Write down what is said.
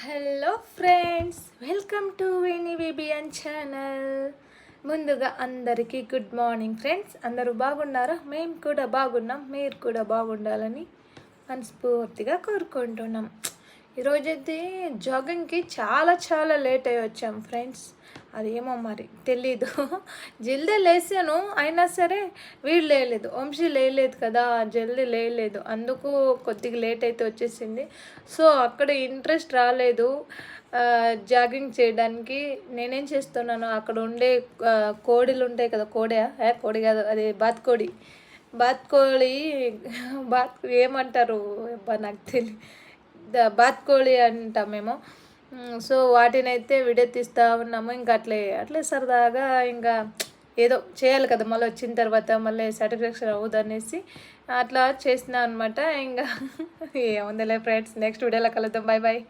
Hello friends welcome to Veni బేబియన్ channel. ముందుగా అందరికీ good morning friends. అందరూ బాగున్నారా? మేము కూడా బాగున్నాం. మీరు కూడా బాగుండాలని మనస్ఫూర్తిగా కోరుకుంటున్నాం. ఈరోజైతే జాగింగ్కి చాలా చాలా లేట్ అయ్యి వచ్చాం ఫ్రెండ్స్. అదేమో మరి తెలీదు. జల్దీ లేసాను అయినా సరే వీడు లేయలేదు. వంశీ లేయలేదు కదా జల్దీ లేయలేదు. అందుకు కొద్దిగా లేట్ అయితే వచ్చేసింది. సో అక్కడ ఇంట్రెస్ట్ రాలేదు జాగింగ్ చేయడానికి. నేనేం చేస్తున్నాను అక్కడ ఉండే కోడిలు ఉంటాయి కదా కోడే కోడి కాదు అది బాత్కోడి బాత్కోడి బాత్ ఏమంటారు? అబ్బా నాకు తెలియ బాత్కోడి అంటాం మేము సో వాటిని అయితే వీడియో తీస్తూ ఉన్నాము. ఇంకా అట్లే అట్లే సరదాగా ఇంకా ఏదో చేయాలి కదా మళ్ళీ వచ్చిన తర్వాత మళ్ళీ సాటిస్ఫాక్షన్ అవ్వదు అనేసి అట్లా చేసినా అనమాట ఇంకా ఏముందిలే ఫ్రెండ్స్ నెక్స్ట్ వీడియోలో కలుద్దాం. Bye bye